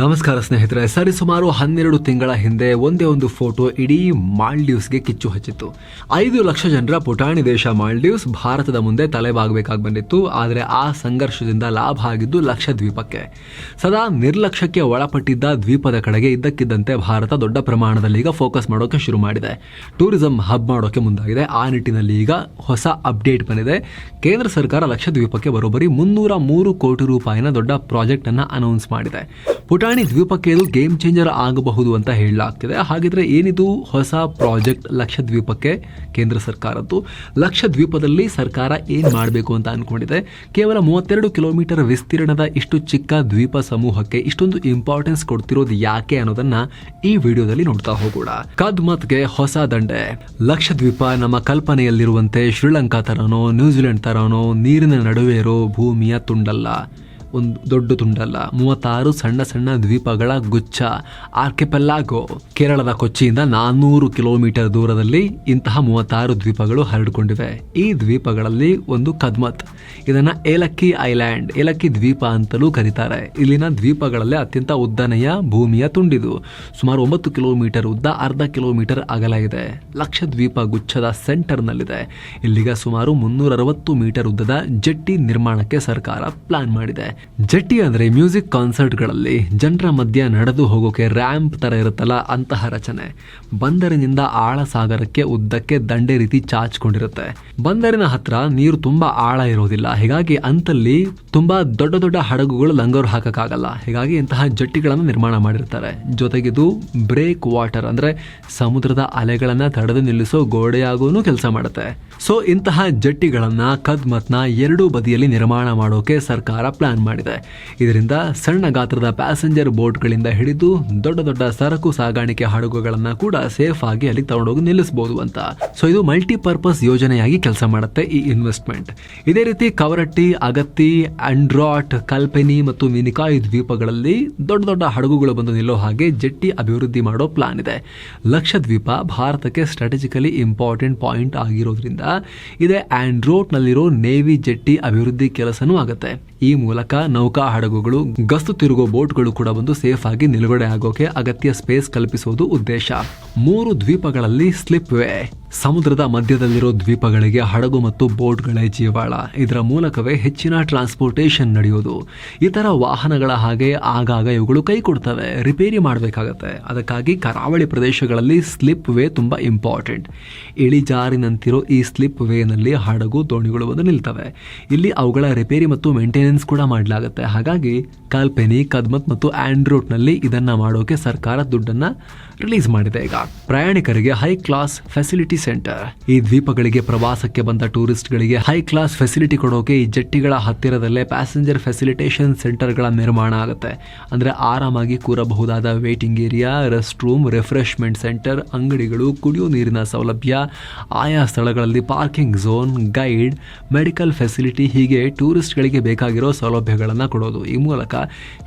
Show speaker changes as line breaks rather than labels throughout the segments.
ನಮಸ್ಕಾರ ಸ್ನೇಹಿತರೆ, ಸರಿ ಸುಮಾರು ಹನ್ನೆರಡು ತಿಂಗಳ ಹಿಂದೆ ಒಂದೇ ಒಂದು ಫೋಟೋ ಇಡೀ ಮಾಲ್ಡೀವ್ಸ್ಗೆ ಕಿಚ್ಚು ಹಚ್ಚಿತ್ತು. ಐದು ಲಕ್ಷ ಜನರ ಪುಟಾಣಿ ದೇಶ ಮಾಲ್ಡೀವ್ಸ್ ಭಾರತದ ಮುಂದೆ ತಲೆಬಾಗಬೇಕಾಗಿ ಬಂದಿತ್ತು, ಆದರೆ ಆ ಸಂಘರ್ಷದಿಂದ ಲಾಭ ಆಗಿದ್ದು ಲಕ್ಷದ್ವೀಪಕ್ಕೆ ಸದಾ ನಿರ್ಲಕ್ಷ್ಯಕ್ಕೆ ಒಳಪಟ್ಟಿದ್ದ ದ್ವೀಪದ ಕಡೆಗೆ ಇದ್ದಕ್ಕಿದ್ದಂತೆ ಭಾರತ ದೊಡ್ಡ ಪ್ರಮಾಣದಲ್ಲಿ ಈಗ ಫೋಕಸ್ ಮಾಡೋಕೆ ಶುರು ಮಾಡಿದೆ. ಟೂರಿಸಂ ಹಬ್ ಮಾಡೋಕೆ ಮುಂದಾಗಿದೆ. ಆ ನಿಟ್ಟಿನಲ್ಲಿ ಈಗ ಹೊಸ ಅಪ್ಡೇಟ್ ಬಂದಿದೆ. ಕೇಂದ್ರ ಸರ್ಕಾರ ಲಕ್ಷದ್ವೀಪಕ್ಕೆ ಬರೋಬ್ಬರಿ ಮುನ್ನೂರ ಮೂರು ಕೋಟಿ ರೂಪಾಯಿನ ದೊಡ್ಡ ಪ್ರಾಜೆಕ್ಟ್ ಅನ್ನ ಅನೌನ್ಸ್ ಮಾಡಿದೆ. ಪುಟಾಣಿ ದ್ವೀಪಕ್ಕೆ ಇದು ಗೇಮ್ ಚೇಂಜರ್ ಆಗಬಹುದು ಅಂತ ಹೇಳಲಾಗ್ತಿದೆ. ಹಾಗಿದ್ರೆ ಏನಿದು ಹೊಸ ಪ್ರಾಜೆಕ್ಟ್ ಲಕ್ಷದ್ವೀಪಕ್ಕೆ ಕೇಂದ್ರ ಸರ್ಕಾರದ್ದು? ಲಕ್ಷದ್ವೀಪದಲ್ಲಿ ಸರ್ಕಾರ ಏನ್ ಮಾಡಬೇಕು ಅಂತ ಅನ್ಕೊಂಡಿದೆ. ಕೇವಲ ಮೂವತ್ತೆರಡು ಕಿಲೋಮೀಟರ್ ವಿಸ್ತೀರ್ಣದ ಇಷ್ಟು ಚಿಕ್ಕ ದ್ವೀಪ ಸಮೂಹಕ್ಕೆ ಇಷ್ಟೊಂದು ಇಂಪಾರ್ಟೆನ್ಸ್ ಕೊಡ್ತಿರೋದು ಯಾಕೆ ಅನ್ನೋದನ್ನ ಈ ವಿಡಿಯೋದಲ್ಲಿ ನೋಡ್ತಾ ಹೋಗೋಣ. ಕದ್ಮತ್ಗೆ ಹೊಸ ದಂಡೆ. ಲಕ್ಷದ್ವೀಪ ನಮ್ಮ ಕಲ್ಪನೆಯಲ್ಲಿರುವಂತೆ ಶ್ರೀಲಂಕಾ ತರನೋ, ನ್ಯೂಜಿಲೆಂಡ್ ತರನೋ, ನೀರಿನ ನಡುವೆ ಇರೋ ಭೂಮಿಯ ತುಂಡಲ್ಲ. ಒಂದು ದೊಡ್ಡ ತುಂಡಲ್ಲ. ಮೂವತ್ತಾರು ಸಣ್ಣ ಸಣ್ಣ ದ್ವೀಪಗಳ ಗುಚ್ಛ. ಆರ್ಕೆಪೆಲ್ಲಾಗೋ, ಕೇರಳದ ಕೊಚ್ಚಿಯಿಂದ ನಾನ್ನೂರು ಕಿಲೋಮೀಟರ್ ದೂರದಲ್ಲಿ ಇಂತಹ ಮೂವತ್ತಾರು ದ್ವೀಪಗಳು ಹರಡಿಕೊಂಡಿವೆ. ಈ ದ್ವೀಪಗಳಲ್ಲಿ ಒಂದು ಕದ್ಮತ್. ಇದನ್ನ ಏಲಕ್ಕಿ ಐಲ್ಯಾಂಡ್, ಏಲಕ್ಕಿ ದ್ವೀಪ ಅಂತಲೂ ಕರೀತಾರೆ. ಇಲ್ಲಿನ ದ್ವೀಪಗಳಲ್ಲಿ ಅತ್ಯಂತ ಉದ್ದನೆಯ ಭೂಮಿಯ ತುಂಡಿದು. ಸುಮಾರು ಒಂಬತ್ತು ಕಿಲೋಮೀಟರ್ ಉದ್ದ, ಅರ್ಧ ಕಿಲೋಮೀಟರ್ ಅಗಲ ಇದೆ. ಲಕ್ಷದ್ವೀಪ ಗುಚ್ಛದ ಸೆಂಟರ್ನಲ್ಲಿದೆ. ಇಲ್ಲಿಗ ಸುಮಾರು ಮುನ್ನೂರ ಅರವತ್ತು ಮೀಟರ್ ಉದ್ದದ ಜಟ್ಟಿ ನಿರ್ಮಾಣಕ್ಕೆ ಸರ್ಕಾರ ಪ್ಲಾನ್ ಮಾಡಿದೆ. ಜೆಟ್ಟಿ ಅಂದ್ರೆ ಮ್ಯೂಸಿಕ್ ಕಾನ್ಸರ್ಟ್ಗಳಲ್ಲಿ ಜನರ ಮಧ್ಯ ನಡೆದು ಹೋಗೋಕೆ ರ್ಯಾಂಪ್ ತರ ಇರುತ್ತಲ್ಲ ಅಂತಹ ರಚನೆ. ಬಂದರಿನಿಂದ ಆಳ ಸಾಗರಕ್ಕೆ ಉದ್ದಕ್ಕೆ ದಂಡೆ ರೀತಿ ಚಾಚ್ಕೊಂಡಿರುತ್ತೆ. ಬಂದರಿನ ಹತ್ರ ನೀರು ತುಂಬಾ ಆಳ ಇರೋದಿಲ್ಲ. ಹೀಗಾಗಿ ಅಂತಲ್ಲಿ ತುಂಬಾ ದೊಡ್ಡ ದೊಡ್ಡ ಹಡಗುಗಳು ಲಂಗರು ಹಾಕೋಕ್ಕಾಗಲ್ಲ. ಹೀಗಾಗಿ ಇಂತಹ ಜಟ್ಟಿಗಳನ್ನು ನಿರ್ಮಾಣ ಮಾಡಿರ್ತಾರೆ. ಜೊತೆಗಿದು ಬ್ರೇಕ್ ವಾಟರ್ ಅಂದ್ರೆ ಸಮುದ್ರದ ಅಲೆಗಳನ್ನು ತಡೆದು ನಿಲ್ಲಿಸೋ ಗೋಡೆಯಾಗೂ ಕೆಲಸ ಮಾಡುತ್ತೆ. ಸೊ ಇಂತಹ ಜಟ್ಟಿಗಳನ್ನು ಕದ್ಮತ್ನ ಎರಡೂ ಬದಿಯಲ್ಲಿ ನಿರ್ಮಾಣ ಮಾಡೋಕೆ ಸರ್ಕಾರ ಪ್ಲಾನ್ ಮಾಡಿದೆ. ಇದರಿಂದ ಸಣ್ಣ ಗಾತ್ರದ ಪ್ಯಾಸೆಂಜರ್ ಬೋಟ್ಗಳಿಂದ ಹಿಡಿದು ದೊಡ್ಡ ದೊಡ್ಡ ಸರಕು ಸಾಗಾಣಿಕೆ ಹಡಗುಗಳನ್ನು ಕೂಡ ಸೇಫ್ ಆಗಿ ಅಲ್ಲಿ ತಗೊಂಡೋಗಿ ನಿಲ್ಲಿಸಬಹುದು ಅಂತ. ಸೊ ಇದು ಮಲ್ಟಿಪರ್ಪಸ್ ಯೋಜನೆಯಾಗಿ ಕೆಲಸ ಮಾಡುತ್ತೆ ಈ ಇನ್ವೆಸ್ಟ್ಮೆಂಟ್ ಇದೇ ರೀತಿ ಕವರಟ್ಟಿ, ಅಗತ್ತಿ, ಅಂಡ್ರಾಟ್, ಕಲ್ಪೆನಿ ಮತ್ತು ಮಿನಿಕಾಯಿ ದ್ವೀಪಗಳಲ್ಲಿ ದೊಡ್ಡ ದೊಡ್ಡ ಹಡಗುಗಳು ಬಂದು ನಿಲ್ಲೋ ಹಾಗೆ ಜೆಟ್ಟಿ ಅಭಿವೃದ್ಧಿ ಮಾಡೋ ಪ್ಲಾನ್ ಇದೆ. ಲಕ್ಷದ್ವೀಪ ಭಾರತಕ್ಕೆ ಸ್ಟ್ರಾಟಜಿಕಲಿ ಇಂಪಾರ್ಟೆಂಟ್ ಪಾಯಿಂಟ್ ಆಗಿರೋದ್ರಿಂದ ಇದೇ ಆಂಡ್ರೋಟ್ನಲ್ಲಿರೋ ನೇವಿ ಜೆಟ್ಟಿ ಅಭಿವೃದ್ಧಿ ಕೆಲಸನೂ ಆಗುತ್ತೆ. ಈ ಮೂಲಕ ನೌಕಾ ಹಡಗುಗಳು, ಗಸ್ತು ತಿರುಗೋ ಬೋಟ್ಗಳು ಕೂಡ ಬಂದು ಸೇಫ್ ಆಗಿ ನಿಲುಗಡೆ ಆಗೋಕೆ ಅಗತ್ಯ ಸ್ಪೇಸ್ ಕಲ್ಪಿಸುವುದು ಉದ್ದೇಶ. ಮೂರು ದ್ವೀಪಗಳಲ್ಲಿ ಸ್ಲಿಪ್ ವೇ ಸಮುದ್ರದ ಮಧ್ಯದಲ್ಲಿರೋ ದ್ವೀಪಗಳಿಗೆ ಹಡಗು ಮತ್ತು ಬೋಟ್ಗಳೇ ಜೀವಾಳ. ಇದರ ಮೂಲಕವೇ ಹೆಚ್ಚಿನ ಟ್ರಾನ್ಸ್ಪೋರ್ಟೇಷನ್ ನಡೆಯೋದು. ಇತರ ವಾಹನಗಳ ಹಾಗೆ ಆಗಾಗ ಇವುಗಳು ಕೈ ಕೊಡ್ತವೆ. ರಿಪೇರಿ ಮಾಡಬೇಕಾಗತ್ತೆ. ಅದಕ್ಕಾಗಿ ಕರಾವಳಿ ಪ್ರದೇಶಗಳಲ್ಲಿ ಸ್ಲಿಪ್ ವೇ ತುಂಬ ಇಂಪಾರ್ಟೆಂಟ್ ಇಳಿಜಾರಿನಂತಿರೋ ಈ ಸ್ಲಿಪ್ ವೇನಲ್ಲಿ ಹಡಗು ದೋಣಿಗಳು ಬಂದು ನಿಲ್ತವೆ. ಇಲ್ಲಿ ಅವುಗಳ ರಿಪೇರಿ ಮತ್ತು ಮೇಂಟೆನೆನ್ಸ್ ಕೂಡ ಮಾಡಲಾಗುತ್ತೆ. ಹಾಗಾಗಿ ಕಲ್ಪೆನಿ ಕದ್ಮತ್ ಮತ್ತು ಆಂಡ್ರೋಟ್ನಲ್ಲಿ ಇದನ್ನು ಮಾಡೋಕೆ ಸರ್ಕಾರ ದುಡ್ಡನ್ನ ರಿಲೀಸ್ ಮಾಡಿದೆ ಈಗ. ಪ್ರಯಾಣಿಕರಿಗೆ ಹೈ ಕ್ಲಾಸ್ ಫೆಸಿಲಿಟಿ ಸೆಂಟರ್ ಈ ದ್ವೀಪಗಳಿಗೆ ಪ್ರವಾಸಕ್ಕೆ ಬಂದ ಟೂರಿಸ್ಟ್ಗಳಿಗೆ ಹೈ ಕ್ಲಾಸ್ ಫೆಸಿಲಿಟಿ ಕೊಡೋಕೆ ಈ ಜೆಟ್ಟಿಗಳ ಹತ್ತಿರದಲ್ಲೇ ಪ್ಯಾಸೆಂಜರ್ ಫೆಸಿಲಿಟೇಷನ್ ಸೆಂಟರ್ಗಳ ನಿರ್ಮಾಣ ಆಗುತ್ತೆ. ಅಂದ್ರೆ ಆರಾಮಾಗಿ ಕೂರಬಹುದಾದ waiting area rest room refreshment centre ಅಂಗಡಿಗಳು ಕುಡಿಯುವ ನೀರಿನ ಸೌಲಭ್ಯ, ಆಯಾ ಸ್ಥಳಗಳಲ್ಲಿ parking zone guide medical facility ಹೀಗೆ ಟೂರಿಸ್ಟ್ಗಳಿಗೆ ಬೇಕಾಗಿರೋ ಸೌಲಭ್ಯಗಳನ್ನು ಕೊಡೋದು. ಈ ಮೂಲಕ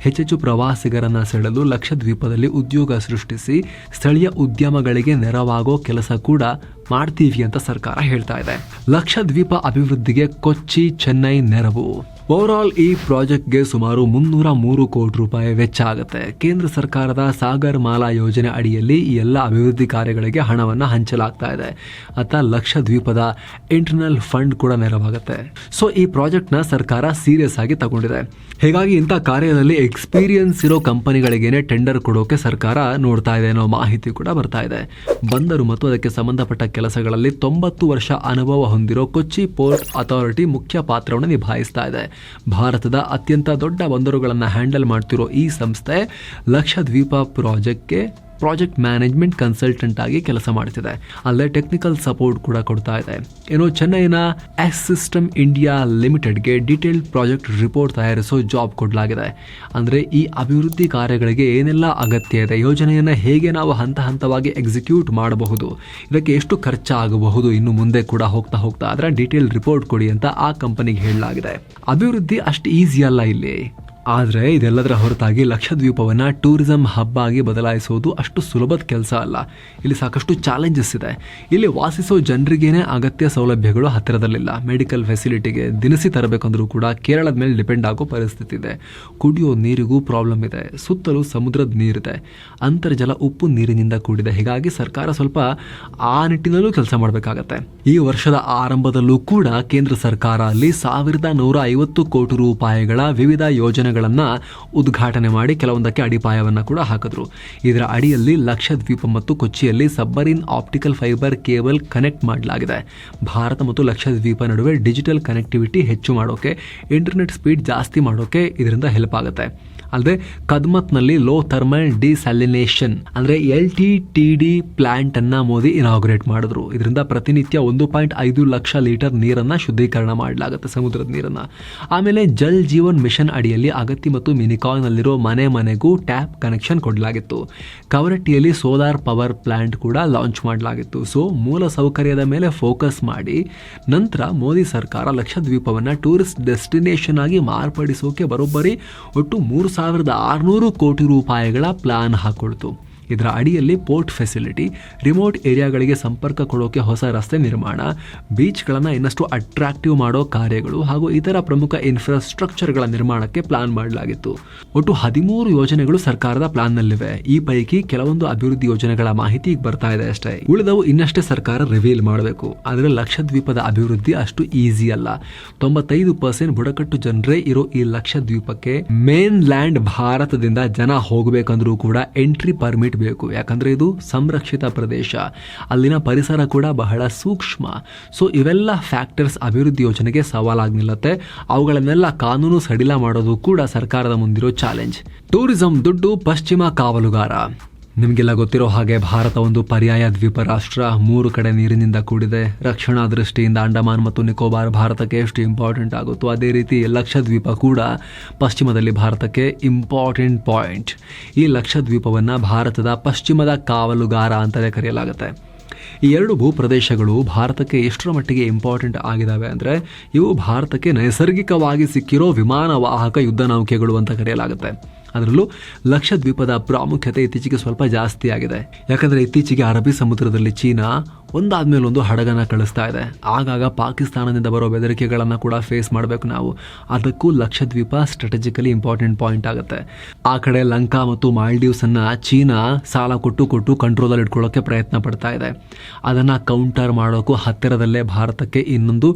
ಹೆಚ್ಚೆಚ್ಚು ಪ್ರವಾಸಿಗರನ್ನ ಸೆಳೆದು ಲಕ್ಷದ್ವೀಪದಲ್ಲಿ ಉದ್ಯೋಗ ಸೃಷ್ಟಿಸಿ ಸ್ಥಳೀಯ ಉದ್ಯಮಗಳಿಗೆ ನೆರವಾಗೋ ಕೆಲಸ ಕೂಡ ಮಾಡ್ತೀವಿ ಅಂತ ಸರ್ಕಾರ ಹೇಳ್ತಾ ಇದೆ. ಲಕ್ಷದ್ವೀಪ ಅಭಿವೃದ್ಧಿಗೆ ಕೊಚ್ಚಿ ಚೆನ್ನೈ ನೆರವು. ಓವರಾಲ್ ಈ ಪ್ರಾಜೆಕ್ಟ್ಗೆ ಸುಮಾರು ಮುನ್ನೂರ ಮೂರು ಕೋಟಿ ರೂಪಾಯಿ ವೆಚ್ಚ ಆಗುತ್ತೆ. ಕೇಂದ್ರ ಸರ್ಕಾರದ ಸಾಗರ್ ಮಾಲಾ ಯೋಜನೆ ಅಡಿಯಲ್ಲಿ ಈ ಎಲ್ಲ ಅಭಿವೃದ್ಧಿ ಕಾರ್ಯಗಳಿಗೆ ಹಣವನ್ನು ಹಂಚಲಾಗ್ತಾ ಇದೆ. ಅತ್ತ ಲಕ್ಷದ್ವೀಪದ ಇಂಟರ್ನಲ್ ಫಂಡ್ ಕೂಡ ನೆರವಾಗುತ್ತೆ. ಸೊ ಈ ಪ್ರಾಜೆಕ್ಟ್ನ ಸರ್ಕಾರ ಸೀರಿಯಸ್ ಆಗಿ ತಗೊಂಡಿದೆ. ಹೀಗಾಗಿ ಇಂಥ ಕಾರ್ಯದಲ್ಲಿ ಎಕ್ಸ್ಪೀರಿಯನ್ಸ್ ಇರೋ ಕಂಪನಿಗಳಿಗೇನೆ ಟೆಂಡರ್ ಕೊಡೋಕೆ ಸರ್ಕಾರ ನೋಡ್ತಾ ಇದೆ ಅನ್ನೋ ಮಾಹಿತಿ ಕೂಡ ಬರ್ತಾ ಇದೆ. ಬಂದರು ಮತ್ತು ಅದಕ್ಕೆ ಸಂಬಂಧಪಟ್ಟ ಕೆಲಸಗಳಲ್ಲಿ ತೊಂಬತ್ತು ವರ್ಷ ಅನುಭವ ಹೊಂದಿರೋ ಕೊಚ್ಚಿ ಪೋರ್ಟ್ ಅಥಾರಿಟಿ ಮುಖ್ಯ ಪಾತ್ರವನ್ನು ನಿಭಾಯಿಸ್ತಾ ಇದೆ. ಭಾರತದ ಅತ್ಯಂತ ದೊಡ್ಡ ಬಂದರುಗಳನ್ನು ಹ್ಯಾಂಡಲ್ ಮಾಡ್ತಿರೋ ಈ ಸಂಸ್ಥೆ ಲಕ್ಷದ್ವೀಪ ಪ್ರಾಜೆಕ್ಟ್ಗೆ ಪ್ರಾಜೆಕ್ಟ್ ಮ್ಯಾನೇಜ್ಮೆಂಟ್ ಕನ್ಸಲ್ಟೆಂಟ್ ಆಗಿ ಕೆಲಸ ಮಾಡ್ತಿದೆ. ಅಲ್ಲೇ ಟೆಕ್ನಿಕಲ್ ಸಪೋರ್ಟ್ ಕೂಡ ಕೊಡ್ತಾ ಇದೆ. ಏನೋ ಚೆನ್ನೈನ ಎಸ್ ಸಿಸ್ಟಮ್ ಇಂಡಿಯಾ ಲಿಮಿಟೆಡ್ಗೆ ಡೀಟೇಲ್ ಪ್ರಾಜೆಕ್ಟ್ ರಿಪೋರ್ಟ್ ತಯಾರಿಸೋ ಜಾಬ್ ಕೊಡಲಾಗಿದೆ. ಅಂದರೆ ಈ ಅಭಿವೃದ್ಧಿ ಕಾರ್ಯಗಳಿಗೆ ಏನೆಲ್ಲ ಅಗತ್ಯ ಇದೆ, ಯೋಜನೆಯನ್ನು ಹೇಗೆ ನಾವು ಹಂತ ಹಂತವಾಗಿ ಎಕ್ಸಿಕ್ಯೂಟ್ ಮಾಡಬಹುದು, ಇದಕ್ಕೆ ಎಷ್ಟು ಖರ್ಚಾಗಬಹುದು ಇನ್ನು ಮುಂದೆ ಕೂಡ ಹೋಗ್ತಾ ಹೋಗ್ತಾ ಅದರ ಡೀಟೇಲ್ ರಿಪೋರ್ಟ್ ಕೊಡಿ ಅಂತ ಆ ಕಂಪನಿಗೆ ಹೇಳಲಾಗಿದೆ. ಅಭಿವೃದ್ಧಿ ಅಷ್ಟು ಈಸಿ ಅಲ್ಲ ಇಲ್ಲಿ. ಆದರೆ ಇದೆಲ್ಲದರ ಹೊರತಾಗಿ ಲಕ್ಷದ್ವೀಪವನ್ನು ಟೂರಿಸಂ ಹಬ್ ಆಗಿ ಬದಲಾಯಿಸೋದು ಅಷ್ಟು ಸುಲಭದ ಕೆಲಸ ಅಲ್ಲ. ಇಲ್ಲಿ ಸಾಕಷ್ಟು ಚಾಲೆಂಜಸ್ ಇದೆ. ಇಲ್ಲಿ ವಾಸಿಸೋ ಜನರಿಗೇನೆ ಅಗತ್ಯ ಸೌಲಭ್ಯಗಳು ಹತ್ತಿರದಲ್ಲಿಲ್ಲ. ಮೆಡಿಕಲ್ ಫೆಸಿಲಿಟಿಗೆ ದಿನಸಿ ತರಬೇಕಂದ್ರೂ ಕೂಡ ಕೇರಳದ ಮೇಲೆ ಡಿಪೆಂಡ್ ಆಗೋ ಪರಿಸ್ಥಿತಿ ಇದೆ. ಕುಡಿಯೋ ನೀರಿಗೂ ಪ್ರಾಬ್ಲಮ್ ಇದೆ. ಸುತ್ತಲೂ ಸಮುದ್ರದ ನೀರಿದೆ. ಅಂತರ್ಜಲ ಉಪ್ಪು ನೀರಿನಿಂದ ಕೂಡಿದೆ. ಹೀಗಾಗಿ ಸರ್ಕಾರ ಸ್ವಲ್ಪ ಆ ನಿಟ್ಟಿನಲ್ಲೂ ಕೆಲಸ ಮಾಡಬೇಕಾಗತ್ತೆ. ಈ ವರ್ಷದ ಆರಂಭದಲ್ಲೂ ಕೂಡ ಕೇಂದ್ರ ಸರ್ಕಾರ ಅಲ್ಲಿ ಸಾವಿರದ ನೂರ ಐವತ್ತು ಕೋಟಿ ರೂಪಾಯಿಗಳ ವಿವಿಧ ಯೋಜನೆಗಳನ್ನ ಉದ್ಘಾಟನೆ ಮಾಡಿ ಕೆಲವೊಂದಕ್ಕೆ ಅಡಿಪಾಯವನ್ನು ಕೂಡ ಹಾಕಿದ್ರು. ಇದರ ಅಡಿಯಲ್ಲಿ ಲಕ್ಷದ್ವೀಪ ಮತ್ತು ಕೊಚ್ಚಿಯಲ್ಲಿ submarine optical fibre cable connect ಮಾಡಲಾಗಿದೆ. ಭಾರತ ಮತ್ತು ಲಕ್ಷದ್ವೀಪ ನಡುವೆ ಡಿಜಿಟಲ್ ಕನೆಕ್ಟಿವಿಟಿ ಹೆಚ್ಚು ಮಾಡೋಕೆ, ಇಂಟರ್ನೆಟ್ ಸ್ಪೀಡ್ ಜಾಸ್ತಿ ಮಾಡೋಕೆ ಇದರಿಂದ ಹೆಲ್ಪ್ ಆಗುತ್ತೆ. ಅಲ್ಲದೆ ಕದ್ಮತ್ನಲ್ಲಿ ಲೋ ಥರ್ಮಲ್ ಡಿಸ್ಯಾಲಿನೇಷನ್ ಅಂದ್ರೆ L T T D plant ಅನ್ನ ಮೋದಿ ಇನಾಗ್ರೇಟ್ ಮಾಡಿದ್ರು. ಇದರಿಂದ ಪ್ರತಿನಿತ್ಯ ಒಂದು ಪಾಯಿಂಟ್ ಐದು ಲಕ್ಷ ಲೀಟರ್ ನೀರನ್ನ ಶುದ್ಧೀಕರಣ ಮಾಡಲಾಗುತ್ತೆ ಸಮುದ್ರದ ನೀರನ್ನ. ಆಮೇಲೆ ಜಲ್ ಜೀವನ್ ಮಿಷನ್ ಅಡಿಯಲ್ಲಿ ಅಗತ್ಯ ಮತ್ತು ಮಿನಿಕಾಯ್ನಲ್ಲಿರೋ ಮನೆ ಮನೆಗೂ ಟ್ಯಾಪ್ ಕನೆಕ್ಷನ್ ಕೊಡಲಾಗಿತ್ತು. ಕವರಟ್ಟಿಯಲ್ಲಿ ಸೋಲಾರ್ ಪವರ್ ಪ್ಲಾಂಟ್ ಕೂಡ ಲಾಂಚ್ ಮಾಡಲಾಗಿತ್ತು. ಸೊ, ಮೂಲ ಸೌಕರ್ಯದ ಮೇಲೆ ಫೋಕಸ್ ಮಾಡಿ ನಂತರ ಮೋದಿ ಸರ್ಕಾರ ಲಕ್ಷದ್ವೀಪವನ್ನು ಟೂರಿಸ್ಟ್ ಡೆಸ್ಟಿನೇಷನ್ ಆಗಿ ಮಾರ್ಪಡಿಸೋಕೆ ಬರೋಬ್ಬರಿ ಒಟ್ಟು ಮೂರು ಸಾವಿರದ ಆರುನೂರು ಕೋಟಿ ರೂಪಾಯಿಗಳ ಪ್ಲಾನ್ ಹಾಕೊಳ್ತು. ಇದರ ಅಡಿಯಲ್ಲಿ ಪೋರ್ಟ್ ಫೆಸಿಲಿಟಿ, ರಿಮೋಟ್ ಏರಿಯಾಗಳಿಗೆ ಸಂಪರ್ಕ ಕೊಡೋಕೆ ಹೊಸ ರಸ್ತೆ ನಿರ್ಮಾಣ, ಬೀಚ್ಗಳನ್ನು ಇನ್ನಷ್ಟು ಅಟ್ರಾಕ್ಟಿವ್ ಮಾಡೋ ಕಾರ್ಯಗಳು ಹಾಗೂ ಇತರ ಪ್ರಮುಖ ಇನ್ಫ್ರಾಸ್ಟ್ರಕ್ಚರ್ಗಳ ನಿರ್ಮಾಣಕ್ಕೆ ಪ್ಲಾನ್ ಮಾಡಲಾಗಿತ್ತು. ಒಟ್ಟು ಹದಿಮೂರು ಯೋಜನೆಗಳು ಸರ್ಕಾರದ ಪ್ಲಾನ್ನಲ್ಲಿವೆ ಈ ಪೈಕಿ ಕೆಲವೊಂದು ಅಭಿವೃದ್ಧಿ ಯೋಜನೆಗಳ ಮಾಹಿತಿ ಈಗ ಬರ್ತಾ ಇದೆ ಅಷ್ಟೇ. ಉಳಿದವು ಇನ್ನಷ್ಟೇ ಸರ್ಕಾರ ರಿವೀಲ್ ಮಾಡಬೇಕು. ಆದರೆ ಲಕ್ಷದ್ವೀಪದ ಅಭಿವೃದ್ಧಿ ಅಷ್ಟು ಈಸಿ ಅಲ್ಲ. ತೊಂಬತ್ತೈದು ಪರ್ಸೆಂಟ್ ಬುಡಕಟ್ಟು ಜನರೇ ಇರೋ ಈ ಲಕ್ಷದ್ವೀಪಕ್ಕೆ ಮೇನ್ ಲ್ಯಾಂಡ್ ಭಾರತದಿಂದ ಜನ ಹೋಗಬೇಕಂದ್ರೂ ಕೂಡ ಎಂಟ್ರಿ ಪರ್ಮಿಟ್ ಬೇಕು ಯಾಕಂದರೆ ಇದು ಸಂರಕ್ಷಿತ ಪ್ರದೇಶ. ಅಲ್ಲಿನ ಪರಿಸರ ಕೂಡ ಬಹಳ ಸೂಕ್ಷ್ಮ. ಸೊ ಇವೆಲ್ಲ ಫ್ಯಾಕ್ಟರ್ಸ್ ಅಭಿವೃದ್ಧಿ ಯೋಜನೆಗೆ ಸವಾಲಾಗಿ ನಿಲ್ಲತ್ತೆ. ಅವುಗಳನ್ನೆಲ್ಲ ಕಾನೂನು ಸಡಿಲ ಮಾಡೋದು ಕೂಡ ಸರ್ಕಾರದ ಮುಂದಿರೋ ಚಾಲೆಂಜ್ ಟೂರಿಸಂ ದುಡ್ಡು ಪಶ್ಚಿಮ ಕಾವಲುಗಾರ. ನಿಮಗೆಲ್ಲ ಗೊತ್ತಿರೋ ಹಾಗೆ ಭಾರತ ಒಂದು ಪರ್ಯಾಯ ದ್ವೀಪ ರಾಷ್ಟ್ರ. ಮೂರು ಕಡೆ ನೀರಿನಿಂದ ಕೂಡಿದೆ. ರಕ್ಷಣಾ ದೃಷ್ಟಿಯಿಂದ ಅಂಡಮಾನ್ ಮತ್ತು ನಿಕೋಬಾರ್ ಭಾರತಕ್ಕೆ ಎಷ್ಟು ಇಂಪಾರ್ಟೆಂಟ್ ಆಗುತ್ತೋ ಅದೇ ರೀತಿ ಲಕ್ಷದ್ವೀಪ ಕೂಡ ಪಶ್ಚಿಮದಲ್ಲಿ ಭಾರತಕ್ಕೆ ಇಂಪಾರ್ಟೆಂಟ್ ಪಾಯಿಂಟ್ ಈ ಲಕ್ಷದ್ವೀಪವನ್ನು ಭಾರತದ ಪಶ್ಚಿಮದ ಕಾವಲುಗಾರ ಅಂತಲೇ ಕರೆಯಲಾಗುತ್ತೆ. ಈ ಎರಡು ಭೂಪ್ರದೇಶಗಳು ಭಾರತಕ್ಕೆ ಎಷ್ಟರ ಮಟ್ಟಿಗೆ ಇಂಪಾರ್ಟೆಂಟ್ ಆಗಿದ್ದಾವೆ ಅಂದರೆ, ಇವು ಭಾರತಕ್ಕೆ ನೈಸರ್ಗಿಕವಾಗಿ ಸಿಕ್ಕಿರೋ ವಿಮಾನ ವಾಹಕ ಯುದ್ಧ ನೌಕೆಗಳು ಅಂತ ಕರೆಯಲಾಗುತ್ತೆ. ಅದರಲ್ಲೂ ಲಕ್ಷದ್ವೀಪದ ಪ್ರಾಮುಖ್ಯತೆ ಇತ್ತೀಚೆಗೆ ಸ್ವಲ್ಪ ಜಾಸ್ತಿ ಆಗಿದೆ. ಯಾಕಂದರೆ ಇತ್ತೀಚೆಗೆ ಅರಬ್ಬಿ ಸಮುದ್ರದಲ್ಲಿ ಚೀನಾ ಒಂದಾದ್ಮೇಲೆ ಒಂದು ಹಡಗನ್ನು ಕಳಿಸ್ತಾ ಇದೆ. ಆಗಾಗ ಪಾಕಿಸ್ತಾನದಿಂದ ಬರೋ ಬೆದರಿಕೆಗಳನ್ನು ಕೂಡ ಫೇಸ್ ಮಾಡಬೇಕು ನಾವು. ಅದಕ್ಕೂ ಲಕ್ಷದ್ವೀಪ ಸ್ಟ್ರಾಟಜಿಕಲಿ ಇಂಪಾರ್ಟೆಂಟ್ ಪಾಯಿಂಟ್ ಆಗುತ್ತೆ. ಆ ಕಡೆ ಲಂಕಾ ಮತ್ತು ಮಾಲ್ಡೀವ್ಸ್ ಅನ್ನ ಚೀನಾ ಸಾಲ ಕೊಟ್ಟು ಕೊಟ್ಟು ಕಂಟ್ರೋಲಲ್ಲಿ ಇಟ್ಕೊಳ್ಳೋಕೆ ಪ್ರಯತ್ನ ಪಡ್ತಾ ಇದೆ. ಅದನ್ನು ಕೌಂಟರ್ ಮಾಡೋಕ್ಕೂ ಹತ್ತಿರದಲ್ಲೇ ಭಾರತಕ್ಕೆ ಇನ್ನೊಂದು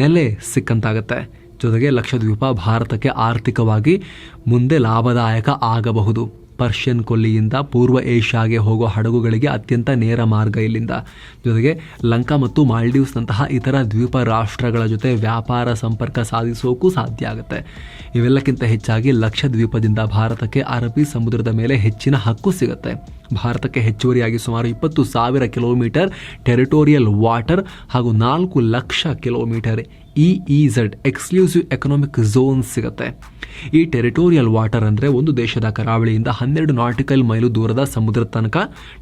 ನೆಲೆ ಸಿಕ್ಕಂತಾಗುತ್ತೆ. ಜೊತೆಗೆ ಲಕ್ಷದ್ವೀಪ ಭಾರತಕ್ಕೆ ಆರ್ಥಿಕವಾಗಿ ಮುಂದೆ ಲಾಭದಾಯಕ ಆಗಬಹುದು. ಪರ್ಷಿಯನ್ ಕೊಲ್ಲಿಯಿಂದ ಪೂರ್ವ ಏಷ್ಯಾಗೆ ಹೋಗೋ ಹಡಗುಗಳಿಗೆ ಅತ್ಯಂತ ನೇರ ಮಾರ್ಗ ಇಲ್ಲಿಂದ. ಜೊತೆಗೆ ಲಂಕಾ ಮತ್ತು ಮಾಲ್ಡೀವ್ಸ್ನಂತಹ ಇತರ ದ್ವೀಪ ರಾಷ್ಟ್ರಗಳ ಜೊತೆ ವ್ಯಾಪಾರ ಸಂಪರ್ಕ ಸಾಧಿಸೋಕ್ಕೂ ಸಾಧ್ಯ ಆಗುತ್ತೆ. ಇವೆಲ್ಲಕ್ಕಿಂತ ಹೆಚ್ಚಾಗಿ ಲಕ್ಷದ್ವೀಪದಿಂದ ಭಾರತಕ್ಕೆ ಅರಬ್ಬಿ ಸಮುದ್ರದ ಮೇಲೆ ಹೆಚ್ಚಿನ ಹಕ್ಕು ಸಿಗುತ್ತೆ. ಭಾರತಕ್ಕೆ ಹೆಚ್ಚುವರಿಯಾಗಿ ಸುಮಾರು ಇಪ್ಪತ್ತು ಸಾವಿರ ಕಿಲೋಮೀಟರ್ ಟೆರಿಟೋರಿಯಲ್ ವಾಟರ್ ಹಾಗೂ ನಾಲ್ಕು lakh kilometre E E Z exclusive economic zone ಸಿಗುತ್ತೆ. ಈ ಟೆರಿಟೋರಿಯಲ್ ವಾಟರ್ ಅಂದರೆ ಒಂದು ದೇಶದ ಕರಾವಳಿಯಿಂದ ಹನ್ನೆರಡು ನಾಟಿಕಲ್ ಮೈಲು ದೂರದ ಸಮುದ್ರ ತನಕ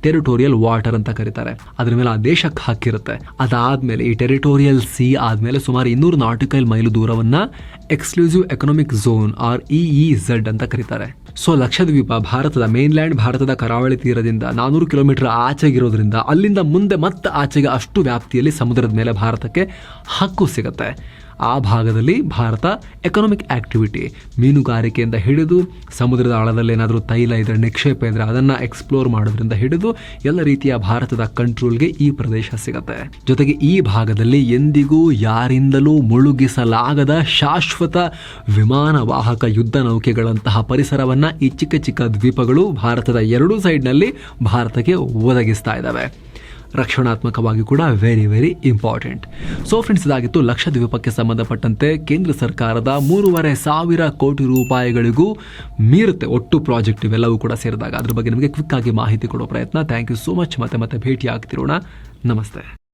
ಟೆರಿಟೋರಿಯಲ್ ವಾಟರ್ ಅಂತ ಕರೀತಾರೆ. ಅದ್ರ ಮೇಲೆ ಆ ದೇಶಕ್ಕೆ ಹಾಕಿರುತ್ತೆ. ಅದಾದ್ಮೇಲೆ ಈ ಟೆರಿಟೋರಿಯಲ್ ಸಿ ಆದಮೇಲೆ ಸುಮಾರು ಇನ್ನೂರು nautical mile ದೂರವನ್ನ exclusive economic zone or E Z ಅಂತ ಕರೀತಾರೆ. ಸೊ ಲಕ್ಷದ್ವೀಪ ಭಾರತದ ಮೇನ್ಲ್ಯಾಂಡ್ ಭಾರತದ ಕರಾವಳಿ ತೀರದಿಂದ ನಾನೂರು ಕಿಲೋಮೀಟರ್ ಆಚೆಗಿರೋದ್ರಿಂದ ಅಲ್ಲಿಂದ ಮುಂದೆ ಮತ್ತೆ ಆಚೆಗೆ ಅಷ್ಟು ವ್ಯಾಪ್ತಿಯಲ್ಲಿ ಸಮುದ್ರದ ಮೇಲೆ ಭಾರತಕ್ಕೆ ಹಕ್ಕು ಸಿಗುತ್ತೆ. ಆ ಭಾಗದಲ್ಲಿ ಭಾರತ ಎಕನಾಮಿಕ್ ಆಕ್ಟಿವಿಟಿ ಮೀನುಗಾರಿಕೆಯಿಂದ ಹಿಡಿದು ಸಮುದ್ರದ ಆಳದಲ್ಲಿ ಏನಾದರೂ ತೈಲ ಇದ್ರೆ ನಿಕ್ಷೇಪ ಇದ್ರೆ ಅದನ್ನು ಎಕ್ಸ್ಪ್ಲೋರ್ ಮಾಡೋದ್ರಿಂದ ಹಿಡಿದು ಎಲ್ಲ ರೀತಿಯ ಭಾರತದ ಕಂಟ್ರೋಲ್ಗೆ ಈ ಪ್ರದೇಶ ಸಿಗುತ್ತೆ. ಜೊತೆಗೆ ಈ ಭಾಗದಲ್ಲಿ ಎಂದಿಗೂ ಯಾರಿಂದಲೂ ಮುಳುಗಿಸಲಾಗದ ಶಾಶ್ವತ ವಿಮಾನ ವಾಹಕ ಯುದ್ಧ ನೌಕೆಗಳಂತಹ ಪರಿಸರವನ್ನು ಈ ಚಿಕ್ಕ ಚಿಕ್ಕ ದ್ವೀಪಗಳು ಭಾರತದ ಎರಡೂ ಸೈಡ್ನಲ್ಲಿ ಭಾರತಕ್ಕೆ ಒದಗಿಸ್ತಾ ಇದ್ದಾವೆ ರಕ್ಷಣಾತ್ಮಕವಾಗಿ ಕೂಡ very very important so friends ಇದಾಗಿತ್ತು ಲಕ್ಷದ್ವೀಪಕ್ಕೆ ಸಂಬಂಧಪಟ್ಟಂತೆ ಕೇಂದ್ರ ಸರ್ಕಾರದ ಮೂರುವರೆ ಸಾವಿರ ಕೋಟಿ ರೂಪಾಯಿಗಳಿಗೂ ಮೀರುತ್ತೆ ಒಟ್ಟು ಪ್ರಾಜೆಕ್ಟ್ ಇವೆಲ್ಲವೂ ಕೂಡ ಸೇರಿದಾಗ. ಅದ್ರ ಬಗ್ಗೆ ನಿಮಗೆ ಕ್ವಿಕ್ ಆಗಿ ಮಾಹಿತಿ ಕೊಡೋ ಪ್ರಯತ್ನ. ಥ್ಯಾಂಕ್ ಯು ಸೋ ಮಚ್ ಮತ್ತೆ ಮತ್ತೆ ಭೇಟಿ ಆಗ್ತಿರೋಣ ನಮಸ್ತೆ.